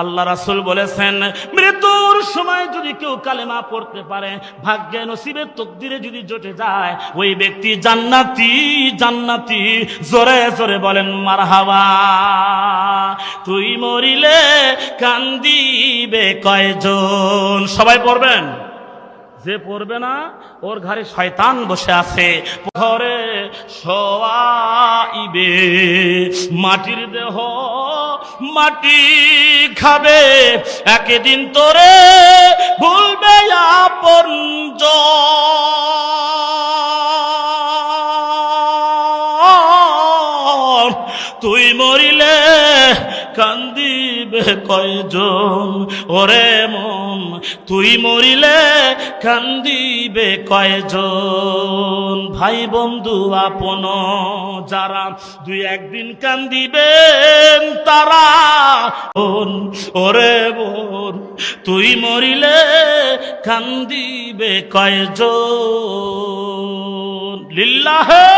আল্লাহ রাসুল বলেছেন, মৃত্যুর সময় যদি কেউ কালেমা পড়তে পারে, ভাগ্যে নসিবের তকদিরে যদি জটে যায়, ওই ব্যক্তি জান্নাতি জান্নাতি, জোরে জোরে বলেন, মারহাবা, তুই মরিলে কান্দিবে কয়জন? সবাই পড়বেন? যে পড়বে না, ওর ঘরে শয়তান বসে আছে। ঘরে শোয়াইবে, মাটির দেহ মাটি খাবে, একদিন তোরে ভুলবে আপন। তুই মরিলে কান্দিবে কয়জন ওরে মন, তুই মরিলে কান্দিবে কয়জন ভাই বন্ধু, আপন যারা দুই একদিন কান্দিবেন তারা ওরে বোন, তুই মরিলে কান্দিবে কয়জন? লিল্লাহে